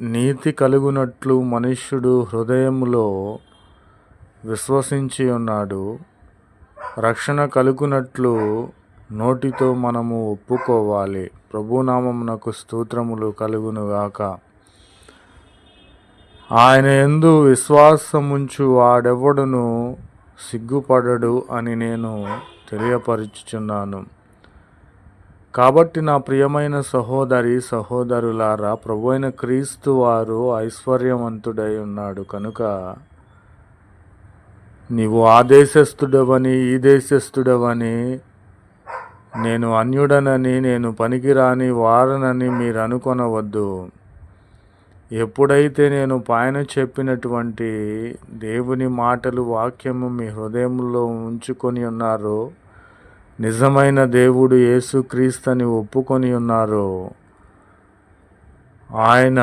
నీతి కలుగునట్లు మనుష్యుడు హృదయములో విశ్వసించి ఉన్నాడు. రక్షణ కలుగునట్లు నోటితో మనము ఒప్పుకోవాలి. ప్రభునామమునకు స్తోత్రములు కలుగునుగాక. ఆయన ఎందు విశ్వాసముంచు వాడెవడును సిగ్గుపడడు అని నేను తెలియపరుచుచున్నాను. కాబట్టి నా ప్రియమైన సహోదరి సహోదరులారా ప్రభు అయిన క్రీస్తు వారు ఐశ్వర్యవంతుడై ఉన్నాడు. కనుక నీవు ఆ దేశస్థుడవని ఈ దేశస్థుడవని నేను అన్యుడనని నేను పనికిరాని వారనని మీరు అనుకొనవద్దు. ఎప్పుడైతే నేను పైన చెప్పినటువంటి దేవుని మాటలు వాక్యము మీ హృదయంలో ఉంచుకొని ఉన్నారో నిజమైన దేవుడు యేసుక్రీస్తని ఒప్పుకొని ఉన్నారో ఆయన